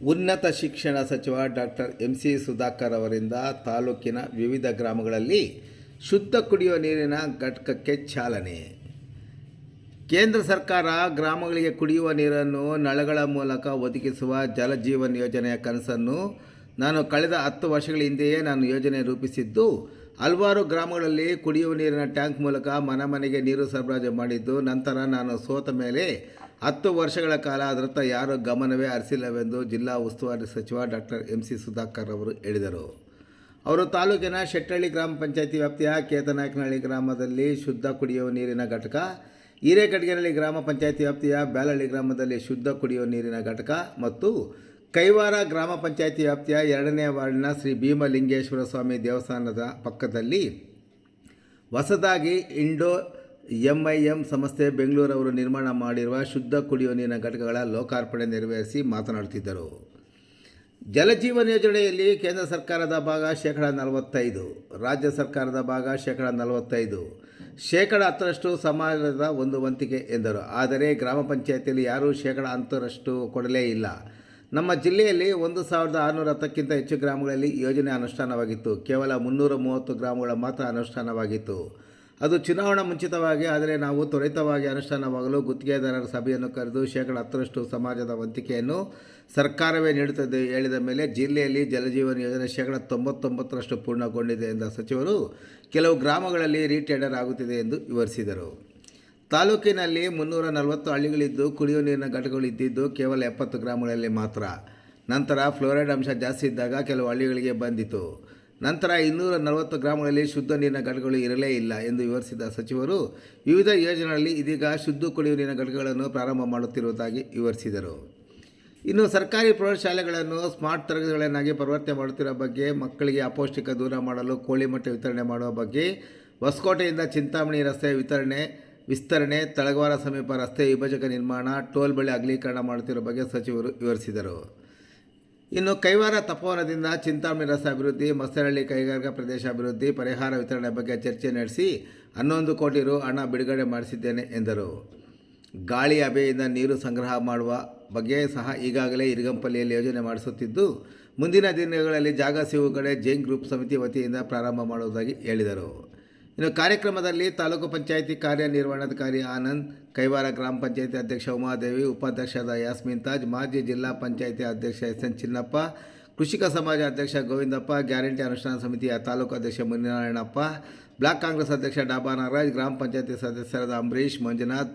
ಉನ್ನತ ಶಿಕ್ಷಣ ಸಚಿವ ಡಾಕ್ಟರ್ ಎಂ ಸಿ ಸುಧಾಕರ್ ಅವರಿಂದ ತಾಲೂಕಿನ ವಿವಿಧ ಗ್ರಾಮಗಳಲ್ಲಿ ಶುದ್ಧ ಕುಡಿಯುವ ನೀರಿನ ಘಟಕಕ್ಕೆ ಚಾಲನೆ. ಕೇಂದ್ರ ಸರ್ಕಾರ ಗ್ರಾಮಗಳಿಗೆ ಕುಡಿಯುವ ನೀರನ್ನು ನಳಗಳ ಮೂಲಕ ಒದಗಿಸುವ ಜಲಜೀವನ್ ಯೋಜನೆಯ ಕನಸನ್ನು ನಾನು ಕಳೆದ ಹತ್ತು ವರ್ಷಗಳ ಹಿಂದೆಯೇ ನಾನು ಯೋಜನೆ ರೂಪಿಸಿದ್ದು, ಹಲವಾರು ಗ್ರಾಮಗಳಲ್ಲಿ ಕುಡಿಯುವ ನೀರಿನ ಟ್ಯಾಂಕ್ ಮೂಲಕ ಮನೆ ಮನೆಗೆ ನೀರು ಸರಬರಾಜು ಮಾಡಿದ್ದು, ನಂತರ ನಾನು ಸೋತ ಮೇಲೆ ಹತ್ತು ವರ್ಷಗಳ ಕಾಲ ಅದರತ್ತ ಯಾರೂ ಗಮನವೇ ಹರಿಸಿಲ್ಲವೆಂದು ಜಿಲ್ಲಾ ಉಸ್ತುವಾರಿ ಸಚಿವ ಡಾಕ್ಟರ್ ಎಂ ಸಿ ಸುಧಾಕರ್ ಅವರು ಹೇಳಿದರು. ಅವರು ತಾಲೂಕಿನ ಶೆಟ್ಟಳ್ಳಿ ಗ್ರಾಮ ಪಂಚಾಯತಿ ವ್ಯಾಪ್ತಿಯ ಕೇತನಾಯಕನಹಳ್ಳಿ ಗ್ರಾಮದಲ್ಲಿ ಶುದ್ಧ ಕುಡಿಯುವ ನೀರಿನ ಘಟಕ ಹಿರೇಕಡ್ಗೇನಹಳ್ಳಿ ಗ್ರಾಮ ಪಂಚಾಯತಿ ವ್ಯಾಪ್ತಿಯ ಬ್ಯಾಲಹಳ್ಳಿ ಗ್ರಾಮದಲ್ಲಿ ಶುದ್ಧ ಕುಡಿಯುವ ನೀರಿನ ಘಟಕ ಮತ್ತು ಕೈವಾರ ಗ್ರಾಮ ಪಂಚಾಯತಿ ವ್ಯಾಪ್ತಿಯ ಎರಡನೇ ವಾರ್ಡ್ನ ಶ್ರೀ ಭೀಮಲಿಂಗೇಶ್ವರ ಸ್ವಾಮಿ ದೇವಸ್ಥಾನದ ಪಕ್ಕದಲ್ಲಿ ಹೊಸದಾಗಿ ಇಂಡೋ ಎಂಐಎಂ ಸಂಸ್ಥೆ ಬೆಂಗಳೂರವರು ನಿರ್ಮಾಣ ಮಾಡಿರುವ ಶುದ್ಧ ಕುಡಿಯುವ ನೀರಿನ ಘಟಕಗಳ ಲೋಕಾರ್ಪಣೆ ನೆರವೇರಿಸಿ ಮಾತನಾಡುತ್ತಿದ್ದರು. ಜಲಜೀವನ್ ಯೋಜನೆಯಲ್ಲಿ ಕೇಂದ್ರ ಸರ್ಕಾರದ ಭಾಗ ಶೇಕಡ ನಲವತ್ತೈದು, ರಾಜ್ಯ ಸರ್ಕಾರದ ಭಾಗ ಶೇಕಡ ನಲವತ್ತೈದು, ಶೇಕಡ ಹತ್ತರಷ್ಟು ಸಮಾಜದ ಒಂದು ವಂತಿಕೆ ಎಂದರು. ಆದರೆ ಗ್ರಾಮ ಪಂಚಾಯತಿಯಲ್ಲಿ ಯಾರೂ ಶೇಕಡ ಹತ್ತರಷ್ಟು ಕೊಡಲೇ ಇಲ್ಲ. ನಮ್ಮ ಜಿಲ್ಲೆಯಲ್ಲಿ ಒಂದು ಸಾವಿರದ ಆರುನೂರ ಹತ್ತಕ್ಕಿಂತ ಹೆಚ್ಚು ಗ್ರಾಮಗಳಲ್ಲಿ ಯೋಜನೆ ಅನುಷ್ಠಾನವಾಗಿತ್ತು. ಕೇವಲ ಮುನ್ನೂರ ಮೂವತ್ತು ಗ್ರಾಮಗಳ ಮಾತ್ರ ಅನುಷ್ಠಾನವಾಗಿತ್ತು. ಅದು ಚುನಾವಣಾ ಮುಂಚಿತವಾಗಿ, ಆದರೆ ನಾವು ತ್ವರಿತವಾಗಿ ಅನುಷ್ಠಾನವಾಗಲು ಗುತ್ತಿಗೆದಾರರ ಸಭೆಯನ್ನು ಕರೆದು ಶೇಕಡ ಹತ್ತರಷ್ಟು ಸಮಾಜದ ವಂತಿಕೆಯನ್ನು ಸರ್ಕಾರವೇ ನೀಡುತ್ತದೆ ಹೇಳಿದ ಮೇಲೆ ಜಿಲ್ಲೆಯಲ್ಲಿ ಜಲಜೀವನ ಯೋಜನೆ ಶೇಕಡ ತೊಂಬತ್ತೊಂಬತ್ತರಷ್ಟು ಪೂರ್ಣಗೊಂಡಿದೆ ಎಂದ ಸಚಿವರು, ಕೆಲವು ಗ್ರಾಮಗಳಲ್ಲಿ ರೀಟೆಂಡರ್ ಆಗುತ್ತಿದೆ ಎಂದು ವಿವರಿಸಿದರು. ತಾಲೂಕಿನಲ್ಲಿ ಮುನ್ನೂರ ನಲವತ್ತು ಹಳ್ಳಿಗಳಿದ್ದು, ಕುಡಿಯುವ ನೀರಿನ ಘಟಕಗಳು ಇದ್ದಿದ್ದು ಕೇವಲ ಎಪ್ಪತ್ತು ಗ್ರಾಮಗಳಲ್ಲಿ ಮಾತ್ರ. ನಂತರ ಫ್ಲೋರೈಡ್ ಅಂಶ ಜಾಸ್ತಿ ಇದ್ದಾಗ ಕೆಲವು ಹಳ್ಳಿಗಳಿಗೆ ಬಂದಿತು. ನಂತರ ಇನ್ನೂರ ನಲವತ್ತು ಗ್ರಾಮಗಳಲ್ಲಿ ಶುದ್ಧ ನೀರಿನ ಘಟಕಗಳು ಇರಲೇ ಇಲ್ಲ ಎಂದು ವಿವರಿಸಿದ ಸಚಿವರು, ವಿವಿಧ ಯೋಜನೆಗಳಲ್ಲಿ ಇದೀಗ ಶುದ್ಧ ಕುಡಿಯುವ ನೀರಿನ ಘಟಕಗಳನ್ನು ಪ್ರಾರಂಭ ಮಾಡುತ್ತಿರುವುದಾಗಿ ವಿವರಿಸಿದರು. ಇನ್ನು ಸರ್ಕಾರಿ ಪ್ರೌಢಶಾಲೆಗಳನ್ನು ಸ್ಮಾರ್ಟ್ ತರಗತಿಗಳನ್ನಾಗಿ ಪರಿವರ್ತನೆ ಮಾಡುತ್ತಿರುವ ಬಗ್ಗೆ, ಮಕ್ಕಳಿಗೆ ಅಪೌಷ್ಟಿಕ ದೂರ ಮಾಡಲು ಕೋಳಿ ಮೊಟ್ಟೆ ವಿತರಣೆ ಮಾಡುವ ಬಗ್ಗೆ, ಹೊಸಕೋಟೆಯಿಂದ ಚಿಂತಾಮಣಿ ರಸ್ತೆ ವಿತರಣೆ, ವಿಸ್ತರಣೆ ತಳಗವಾರ ಸಮೀಪ ರಸ್ತೆ ವಿಭಜಕ ನಿರ್ಮಾಣ ಟೋಲ್ ಬಳಿ ಅಗಲೀಕರಣ ಮಾಡುತ್ತಿರುವ ಬಗ್ಗೆ ಸಚಿವರು ವಿವರಿಸಿದರು. ಇನ್ನು ಕೈವಾರ ತಪೋವನದಿಂದ ಚಿಂತಾಮಣಿ ರಸ ಅಭಿವೃದ್ಧಿ ಮಸರಳ್ಳಿ ಕೈಗಾರಿಕಾ ಪ್ರದೇಶ ಅಭಿವೃದ್ಧಿ ಪರಿಹಾರ ವಿತರಣೆ ಬಗ್ಗೆ ಚರ್ಚೆ ನಡೆಸಿ ಹನ್ನೊಂದು ಕೋಟಿ ರು ಹಣ ಬಿಡುಗಡೆ ಮಾಡಿಸಿದ್ದೇನೆ ಎಂದರು. ಗಾಳಿ ಅಬೆಯಿಂದ ನೀರು ಸಂಗ್ರಹ ಮಾಡುವ ಬಗ್ಗೆ ಸಹ ಈಗಾಗಲೇ ಇರಿಗಂಪಲ್ಲಿಯಲ್ಲಿ ಯೋಜನೆ ಮಾಡಿಸುತ್ತಿದ್ದು, ಮುಂದಿನ ದಿನಗಳಲ್ಲಿ ಜಾಗ ಸಿಗುವ ಜೈನ್ ಗ್ರೂಪ್ ಸಮಿತಿ ವತಿಯಿಂದ ಪ್ರಾರಂಭ ಮಾಡುವುದಾಗಿ ಹೇಳಿದರು. ಇನ್ನು ಕಾರ್ಯಕ್ರಮದಲ್ಲಿ ತಾಲೂಕು ಪಂಚಾಯಿತಿ ಕಾರ್ಯನಿರ್ವಹಣಾಧಿಕಾರಿ ಆನಂದ್, ಕೈವಾರ ಗ್ರಾಮ ಪಂಚಾಯಿತಿ ಅಧ್ಯಕ್ಷ ಉಮಾದೇವಿ, ಉಪಾಧ್ಯಕ್ಷರಾದ ಯಾಸ್ಮಿನ್ ತಾಜ್, ಮಾಜಿ ಜಿಲ್ಲಾ ಪಂಚಾಯಿತಿ ಅಧ್ಯಕ್ಷ ಎಸ್ ಎನ್ ಚಿನ್ನಪ್ಪ, ಕೃಷಿಕ ಸಮಾಜ ಅಧ್ಯಕ್ಷ ಗೋವಿಂದಪ್ಪ, ಗ್ಯಾರಂಟಿ ಅನುಷ್ಠಾನ ಸಮಿತಿಯ ತಾಲೂಕು ಅಧ್ಯಕ್ಷ ಮುನಿನಾರಾಯಣಪ್ಪ, ಬ್ಲಾಕ್ ಕಾಂಗ್ರೆಸ್ ಅಧ್ಯಕ್ಷ ಡಾಬಾ ನಾಗರಾಜ್, ಗ್ರಾಮ ಪಂಚಾಯಿತಿ ಸದಸ್ಯರಾದ Ambareesh, Manjunath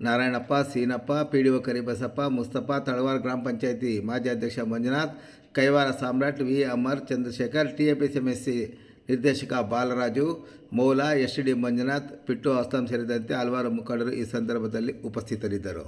Narayanappa, Seenappa P D O Karibasappa, Mustafa, Talavara ಗ್ರಾಮ ಪಂಚಾಯಿತಿ ಮಾಜಿ ಅಧ್ಯಕ್ಷ Manjunath, Kaivara Samrat V. Amar, Chandrashekar, T. A. P. C. ನಿರ್ದೇಶಕ ಬಾಲರಾಜು ಮೌಲ ಎಸ್ ಡಿ ಮಂಜುನಾಥ್ ಪಿಟ್ಟು ಅಸ್ಲಾಂ ಸೇರಿದಂತೆ ಹಲವಾರು ಮುಖಂಡರು ಈ ಸಂದರ್ಭದಲ್ಲಿ ಉಪಸ್ಥಿತರಿದ್ದರು.